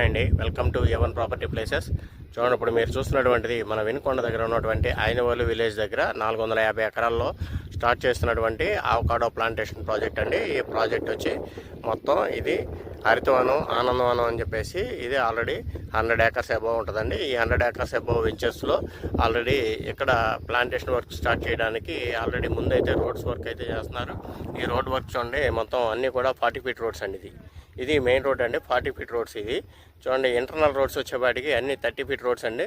అండి welcome to Avon property places చూడండి ఇప్పుడు మీరు చూస్తున్నటువంటిది మన వినుకొండ దగ్గర ఉన్నటువంటి ఆయనవాళ్ళు విలేజ్ దగ్గర నాలుగు వందల యాభై ఎకరాల్లో స్టార్ట్ చేస్తున్నటువంటి ఆవకాడో ప్లాంటేషన్ ప్రాజెక్ట్ అండి. ఈ ప్రాజెక్ట్ వచ్చి మొత్తం ఇది హరితవనం ఆనందవనం అని చెప్పేసి ఇది ఆల్రెడీ హండ్రెడ్ ఏకర్స్ అబోవ్ ఉంటుందండి. ఈ హండ్రెడ్ ఏకర్స్ అబోవ్ వెంచర్స్లో ఆల్రెడీ ఇక్కడ ప్లాంటేషన్ వర్క్ స్టార్ట్ చేయడానికి ఆల్రెడీ ముందైతే రోడ్స్ వర్క్ అయితే చేస్తున్నారు. ఈ రోడ్ వర్క్ చూడండి మొత్తం అన్నీ కూడా ఫార్టీ ఫీట్ రోడ్స్ అండి ఇది. ఇది మెయిన్ రోడ్ అండి ఫార్టీ ఫీట్ రోడ్స్ ఇది. చూడండి ఇంటర్నల్ రోడ్స్ వచ్చేపాటికి అన్ని థర్టీ ఫీట్ రోడ్స్ అండి.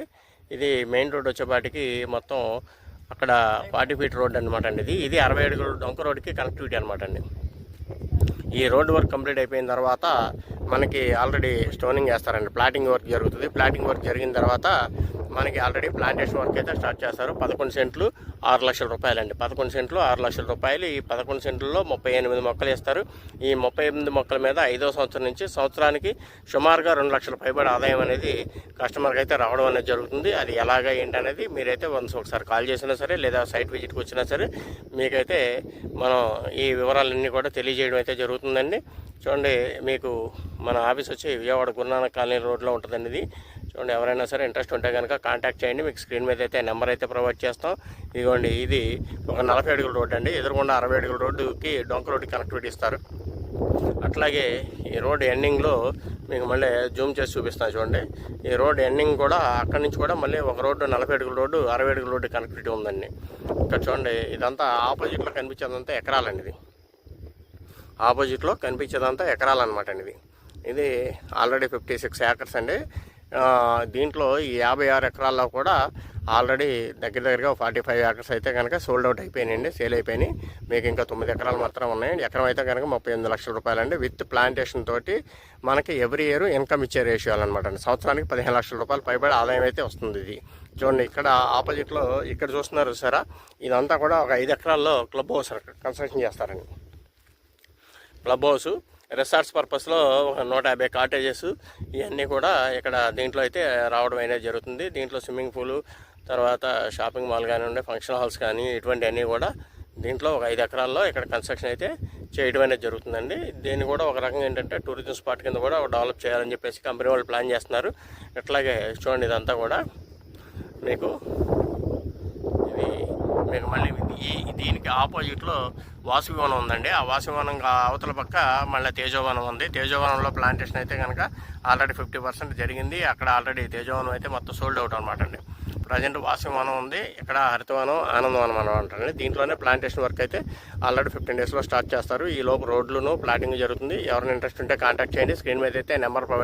ఇది మెయిన్ రోడ్ వచ్చేపాటికి మొత్తం అక్కడ ఫార్టీ ఫీట్ రోడ్ అనమాట అండి ఇది. ఇది అరవై అడుగుల డొంక రోడ్కి కనెక్టివిటీ అనమాట అండి. ఈ రోడ్ వర్క్ కంప్లీట్ అయిపోయిన తర్వాత మనకి ఆల్రెడీ స్టోనింగ్ వేస్తారండి. ప్లాటింగ్ వర్క్ జరుగుతుంది. ప్లాటింగ్ వర్క్ జరిగిన తర్వాత మనకి ఆల్రెడీ ప్లాంటేషన్ వర్క్ అయితే స్టార్ట్ చేస్తారు. పదకొండు సెంట్లు ఆరు లక్షల రూపాయలండి. పదకొండు సెంట్లు ఆరు లక్షల రూపాయలు. ఈ పదకొండు సెంట్లలో ముప్పై ఎనిమిది మొక్కలు ఇస్తారు ఈ ముప్పై ఎనిమిది మొక్కల మీద ఐదో సంవత్సరం నుంచి సంవత్సరానికి సుమారుగా రెండు లక్షల పైబడి ఆదాయం అనేది కస్టమర్కి అయితే రావడం అనేది జరుగుతుంది. అది ఎలాగా ఏంటి అనేది మీరైతే వన్స్ ఒకసారి కాల్ చేసినా సరే లేదా సైట్ విజిట్కి వచ్చినా సరే మీకైతే మనం ఈ వివరాలన్నీ కూడా తెలియజేయడం అయితే జరుగుతుందండి. చూడండి మీకు మన ఆఫీస్ వచ్చి విజయవాడ గురునానక్ కాలనీ రోడ్లో ఉంటుందండి ఇది చూడండి ఎవరైనా సరే ఇంట్రెస్ట్ ఉంటే కనుక కాంటాక్ట్ చేయండి. మీకు స్క్రీన్ మీద అయితే నెంబర్ అయితే ప్రొవైడ్ చేస్తాం. ఇదిగోండి ఇది ఒక నలభై అడుగుల రోడ్డు అండి. ఎదురుగుండా అరవై అడుగుల రోడ్డుకి డొంక రోడ్డు కనెక్టివిటీ ఇస్తారు. అట్లాగే ఈ రోడ్ ఎండింగ్లో మీకు మళ్ళీ జూమ్ చేసి చూపిస్తాను చూడండి. ఈ రోడ్ ఎండింగ్ కూడా అక్కడి నుంచి కూడా మళ్ళీ ఒక రోడ్డు నలభై అడుగుల రోడ్డు అరవై అడుగుల రోడ్డు కనెక్టివిటీ ఉందండి. ఇక్కడ చూడండి ఇదంతా ఆపోజిట్లో కనిపించేదంతా ఎకరాలండి ఇది. ఆపోజిట్లో కనిపించేదంతా ఎకరాలన్నమాట అండి ఇది. ఇది ఆల్రెడీ ఫిఫ్టీ సిక్స్ ఏకర్స్ అండి. దీంట్లో ఈ యాభై ఆరు ఎకరాల్లో కూడా ఆల్రెడీ దగ్గర దగ్గరగా ఫార్టీ ఫైవ్ ఏకర్స్ అయితే కనుక సోల్డ్ అవుట్ అయిపోయినాయండి సేల్ అయిపోయినాయి. మీకు ఇంకా తొమ్మిది ఎకరాలు మాత్రం ఉన్నాయండి. ఎకరం అయితే కనుక ముప్పై ఎనిమిది లక్షల రూపాయలండి విత్ ప్లాంటేషన్ తోటి మనకి ఎవ్రీ ఇయర్ ఇన్కమ్ ఇచ్చే రేషియోలు అనమాట అండి. సంవత్సరానికి పదిహేను లక్షల రూపాయలు పైబడి ఆదాయం అయితే వస్తుంది ఇది. చూడండి ఇక్కడ ఆపోజిట్లో ఇక్కడ చూస్తున్నారు సరే ఇదంతా కూడా ఒక ఐదు ఎకరాల్లో క్లబ్ హౌస్ కన్స్ట్రక్షన్ చేస్తారండి. క్లబ్ హౌస్ రిసార్ట్స్ పర్పస్లో ఒక నూట యాభై కాటేజెస్ ఇవన్నీ కూడా ఇక్కడ దీంట్లో అయితే రావడం అనేది జరుగుతుంది. దీంట్లో స్విమ్మింగ్ పూలు తర్వాత షాపింగ్ మాల్ కానివ్వండి ఫంక్షన్ హాల్స్ కానీ ఇటువంటివన్నీ కూడా దీంట్లో ఒక ఐదు ఎకరాల్లో ఇక్కడ కన్స్ట్రక్షన్ అయితే చేయడం అనేది జరుగుతుందండి. దీన్ని కూడా ఒక రకంగా ఏంటంటే టూరిజం స్పాట్ కింద కూడా డెవలప్ చేయాలని చెప్పేసి కంపెనీ వాళ్ళు ప్లాన్ చేస్తున్నారు. ఇట్లాగే చూడండి ఇదంతా కూడా మీకు మీకు మళ్ళీ ఈ దీనికి ఆపోజిట్లో వాసువనం ఉందండి. ఆ వాసవివనం అవతల పక్క మళ్ళీ తేజోవనం ఉంది. తేజోవనంలో ప్లాంటేషన్ అయితే కనుక ఆల్రెడీ ఫిఫ్టీ పర్సెంట్ జరిగింది. అక్కడ ఆల్రెడీ తేజోవనం అయితే మొత్తం సోల్డ్ అవుట్ అనమాట అండి. ప్రజెంట్ వాసువనం ఉంది. ఇక్కడ హరితవనం ఆనందవనం అని అంటారండి దీంట్లోనే ప్లాంటేషన్ వర్క్ అయితే ఆల్రెడీ ఫిఫ్టీన్ డేస్లో స్టార్ట్ చేస్తారు. ఈ లోపు రోడ్లను ప్లాటింగ్ జరుగుతుంది. ఎవరైనా ఇంట్రెస్ట్ ఉంటే కాంటాక్ట్ చేయండి. స్క్రీన్ మీద అయితే నెంబర్ ప్రొవైడ్